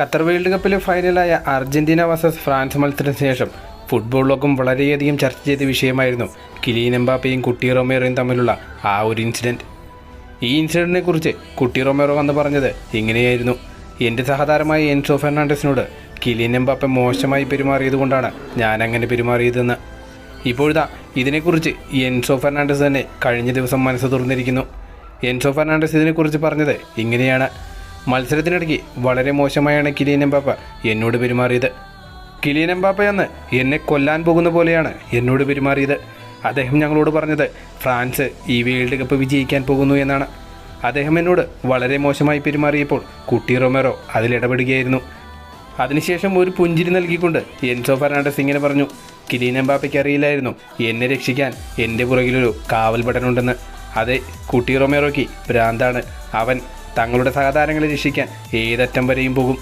Qatar world കപ്പിലെ ഫൈനലായ Argentina versus France മത്സരത്തിന് ശേഷം ഫുട്ബോൾ ലോകം വളരെയധികം ചർച്ച ചെയ്ത വിഷയമായിരുന്നു കിലീൻ എംബാപ്പയും കുട്ടി റൊമേറോയും തമ്മിലുള്ള ആ ഒരു ഇൻസിഡന്റ് ഈ ഇൻസിഡന്റിനെ കുറിച്ച് കുട്ടി റൊമേറോ വന്ന് പറഞ്ഞത് ഇങ്ങനെയായിരുന്നു. എന്റെ സഹതാരമായ എൻസോ ഫെർണാണ്ടസിനോട് കിലിയൻ എംബാപ്പ മോശമായി പെരുമാറിയതുകൊണ്ടാണ് ഞാൻ അങ്ങനെ പെരുമാറിയതെന്ന്. ഇപ്പോഴിതാ ഇതിനെക്കുറിച്ച് എൻസോ ഫെർണാണ്ടസ് തന്നെ കഴിഞ്ഞ ദിവസം മനസ്സ് തുറന്നിരിക്കുന്നു. എൻസോ ഫെർണാണ്ടസ് ഇതിനെക്കുറിച്ച് പറഞ്ഞത് ഇങ്ങനെയാണ്. മത്സരത്തിനിടയ്ക്ക് വളരെ മോശമായാണ് കിലിയൻ എംബാപ്പ എന്നോട് പെരുമാറിയത്. കിലിയൻ എംബാപ്പ എന്ന് എന്നെ കൊല്ലാൻ പോകുന്ന പോലെയാണ് എന്നോട് പെരുമാറിയത്. അദ്ദേഹം ഞങ്ങളോട് പറഞ്ഞത് ഫ്രാൻസ് ഈ വേൾഡ് കപ്പ് വിജയിക്കാൻ പോകുന്നു എന്നാണ്. അദ്ദേഹം എന്നോട് വളരെ മോശമായി പെരുമാറിയപ്പോൾ കുട്ടി റൊമേറോ അതിലിടപെടുകയായിരുന്നു അതിനുശേഷം ഒരു പുഞ്ചിരി നൽകിക്കൊണ്ട് എൻസോ ഫെർണാണ്ടസ് ഇങ്ങനെ പറഞ്ഞു കിലീൻ എംബാപ്പയ്ക്ക് അറിയില്ലായിരുന്നു എന്നെ രക്ഷിക്കാൻ എന്റെ പുറകിലൊരു കാവൽ ഭടനുണ്ടെന്ന് അതെ കുട്ടി റൊമേറോയ്ക്ക് ഭ്രാന്താണ്. അവൻ തങ്ങളുടെ സഹതാരങ്ങളെ രക്ഷിക്കാൻ ഏതറ്റം വരെയും പോകും.